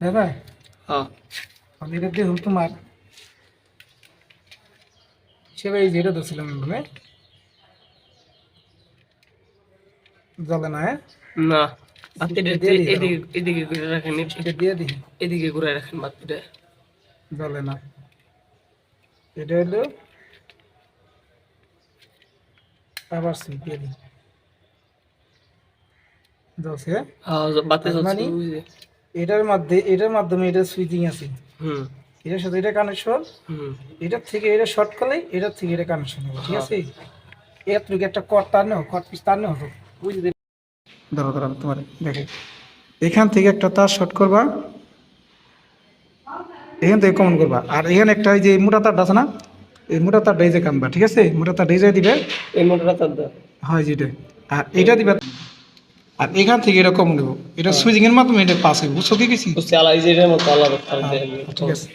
দাদা? হ্যাঁ। আমি এটা দেখুন তোমার। সেবা এই যেটা ধরছিলাম মানে জ্বলে না হ্যাঁ? না। বাতিটা এদিকে এদিকে ঘুরে রাখেন এটা দিয়ে দিই। এদিকে ঘুরে রাখেন বাতিটা। জ্বলে না। এটা হলো আবার সুইচ দিয়ে দিই। জ্বলছে হ্যাঁ? হ্যাঁ বাতি জ্বলছে। এটার মধ্যে এটার মাধ্যমে এটা সুইচিং আছে। হুম। এটার সাথে এটা কানেকশন হুম। এটার থেকে এটা শর্ট করলে এটার থেকে এটা কানেকশন হবে ঠিক হ্যাঁ। আছে এর থেকে একটা কট টানো কট পিস টানো হবে বুঝলি ধরো ধরো তোমার দেখো। এখান থেকে একটা তার শর্ট করবা। এখান থেকে কমন করবা। আর এখানে একটা এই যে মোটা তারটা আছে না এই মোটা তারটা এই যে কানবা ঠিক আছে? মোটা তারটা এই যে দিবে। এই মোটা তার দাও হয় যেটা। আর এটা দিবে আর এখান থেকে এটা নেব। এটা সুইচিং এর মাধ্যমে এটা পাস হবে বুঝছ কি কিছু যে এটার মতো তার দেন ঠিক আছে।